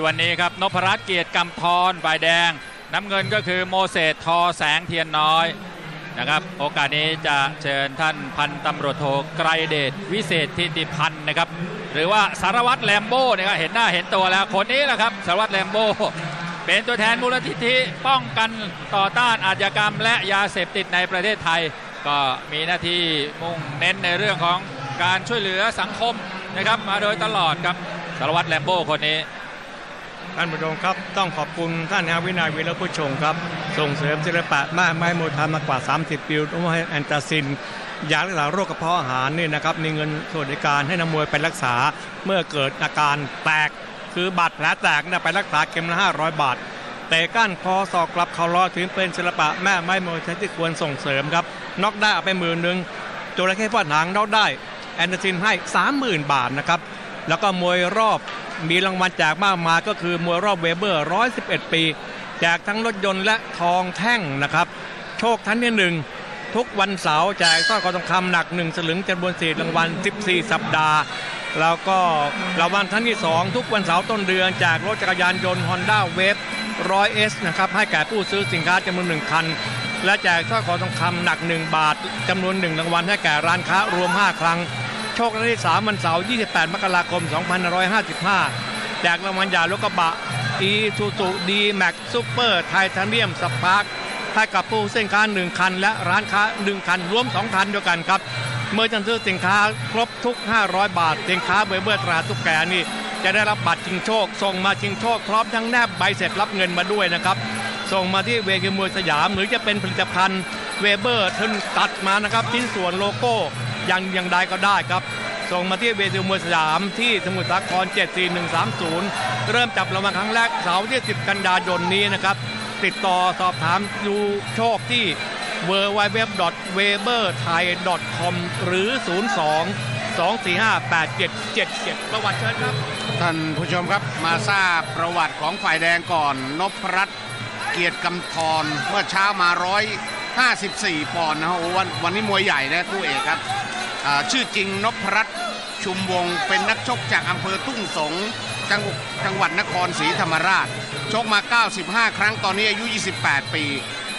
วันนี้ครับนพรัตน์เกียรติกำธรฝ่ายแดง น้ำเงินก็คือโมเสสทอแสงเทียนน้อยนะครับ โอกาสนี้จะเชิญท่านพันตำรวจโทไกรเดชวิเศษทิติพันธ์นะครับ หรือว่าสารวัตรแลมโบ้นะครับเห็นหน้าเห็นตัวแล้วคนนี้แหละครับสารวัตรแลมโบ้เป็นตัวแทนมูลนิธิป้องกันต่อต้านอาชญากรรม และยาเสพติดในประเทศไทย ก็มีหน้าที่มุ่งเน้นในเรื่องของการช่วยเหลือสังคมนะครับ มาโดยตลอดครับสารวัตรแลมโบ้คนนี้ ท่านผู้ชมครับ ต้องขอบคุณท่านฮาวินัยวีรผู้ชงครับ ส่งเสริมศิลปะมากไม้มวยไทยมากว่า 30 ปีต้องให้แอนตาซินยารักษาโรคกระเพาะอาหารนี่นะครับมีเงินสวัสดิการให้นักมวยไปรักษาเมื่อเกิดอาการแตก คือบาดแผลแตกนี่ยไปรักษาเข็มละ500 บาทแต่ก้านคอศอกกลับเข่ารอถึงเป็นศิลปะแม่ไม้มวยทยที่ควรส่งเสริมครับน็อกได้เอาไปหมื่นหนึ่งจระเข้ฟาดหางน็อกได้แอนตาซินให้ 30,000 บาทนะครับ แล้วก็มวยรอบมีรางวัลแจกมากมายก็คือมวยรอบเวเบอร์ 111 ปี แจกทั้งรถยนต์และทองแท่งนะครับ โชคทันที่หนึ่งทุกวันเสาร์แจกสร้อยคอทองคำหนัก1สลึงจำนวนสี่รางวัล 14 สัปดาห์ แล้วก็รางวัลท่านที่ 2 ทุกวันเสาร์ต้นเดือนแจกรถจักรยานยนต์ Honda Wave 100S นะครับให้แก่ผู้ซื้อสินค้าจำนวนหนึ่งคัน และแจกสร้อยคอทองคำหนัก 1 บาทจำนวนหนึ่งรางวัลให้แก่ร้านค้ารวม 5 ครั้ง โชคดีที่3วันเสาร์28 มกราคม 2555 แจกรางวัลยารถกระบะอีซูซูดีแม็กซูเปอร์ไทเทเนียมสปาร์คให้กับผู้เส้นค้า 1 คัน และร้านค้า 1 คัน รวม 2 คันด้วยกันครับ เมื่อจันซื้อสินค้าครบทุก 500 บาท สินค้าเบอร์เบอร์ตราทุกแกนี่จะได้รับบัตรชิงโชค ส่งมาชิงโชค พร้อมทั้งแนบใบเสร็จรับเงินมาด้วยนะครับ ส่งมาที่เวทีมวยสยาม หรือจะเป็นผลิตภัณฑ์เวเบอร์ทึนตัดมานะครับชิ้นส่วนโลโก้ ยังยังใดก็ได้ครับ ส่งมาที่เวทีมวยสยามที่สมุทรสาคร 74130 เริ่มจับรางวัลครั้งแรกเสาร์ที่ 10 กันยายนนี้นะครับ ติดต่อสอบถามดูโชคที่ w w w w e b e r t h a i c o m หรือ 02 245 8777 ประวัติเชิญครับ ท่านผู้ชมครับมาทราบประวัติของฝ่ายแดงก่อนนพรัตน์เกียรติกำธรเมื่อเช้ามา 154 ปอนด์นะฮะวันวันนี้มวยใหญ่นะคู่เอกครับ ชื่อจริงนพรัตน์ชุมวงเป็นนักชกจากอำเภอทุ่งสงจังวัดจังหวัดนครศรีธรรมราช ชกมา 95 ครั้งตอนนี้อายุ 28 ปี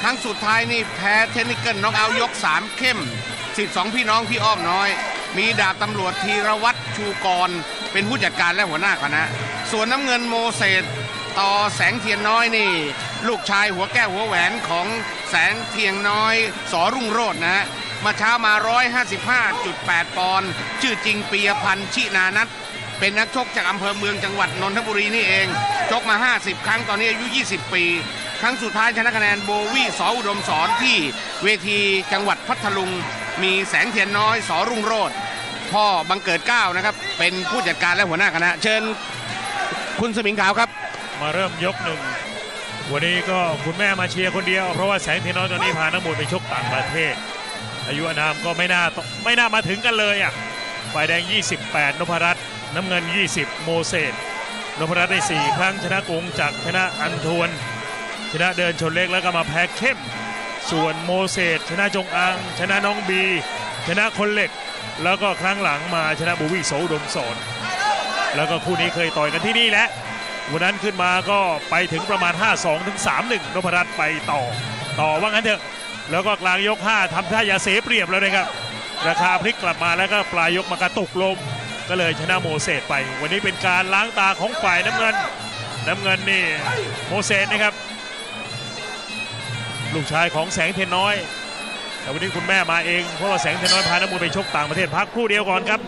ครั้งสุดท้ายนี่แพ้เทคนิคเกิลน็อกเอายก 3 เข้มสิทธิ์สองพี่น้องพี่อ้อมน้อย มีดาบตำรวจธีรวัตรชูกร เป็นผู้จัดการและหัวหน้าคณะ ส่วนน้ำเงินโมเสสต่อแสงเทียนน้อยนี่ ลูกชายหัวแก้วหัวแหวนของแสงเทียงน้อยสอรุ่งโรจน์นะฮะ มาเช้ามา 155.8 ปอนด์ชื่อจริงปียพันธ์ชินานัทเป็นนักชกจากอำเภอเมืองจังหวัดนนทบุรีนี่เอง ชกมา 50 ครั้งตอนนี้อายุ 20 ปี ครั้งสุดท้ายชนะคะแนนโบวี่สออุดมสอนที่เวทีจังหวัดพัทลุง มีแสงเทียนน้อยสอรุ่งโรจน์พ่อบังเกิดเก้านะครับ เป็นผู้จัดการและหัวหน้าคณะเชิญคุณสมิงขาวครับ มาเริ่มยกหนึ่งวันนี้ก็คุณแม่มาเชียร์คนเดียว เพราะว่าแสงเทียนน้อยตอนนี้พานักมวยไปชกต่างประเทศ อายุอานามก็ไม่น่าไม่น่ามาถึงกันเลยอะฝ่ายแดง 28 นพรัตน์น้ำเงิน 20 โมเสสนพรัตน์ได้ 4 ครั้งชนะกรุงจากชนะอันทวน ชนะเดินชนเล็กแล้วก็มาแพ้เข้ม ส่วนโมเสสชนะจงอางชนะน้องบี ชนะคนเหล็ก แล้วก็ครั้งหลังมาชนะบูวี่โสดมสอนแล้วก็คู่นี้เคยต่อยกันที่นี่แหละวันนั้นขึ้นมาก็ไปถึงประมาณ 5-2 ถึง 3-1 นพรัตน์ไปต่อ ต่อว่างั้นเถอะ แล้วก็กลางยก 5ทำท่าอย่าเสียเปรียบแล้วนะครับ ราคาพลิกกลับมาแล้วก็ปลายยกมากระตุกลม ก็เลยชนะโมเสสไป วันนี้เป็นการล้างตาของฝ่ายน้ำเงิน น้ำเงินนี่โมเสสนะครับ ลูกชายของแสงเทนน้อย แต่วันนี้คุณแม่มาเองเพราะว่าแสงเทนน้อยพาน้ำมูลไปชกต่างประเทศพักครู่เดียวก่อนครับ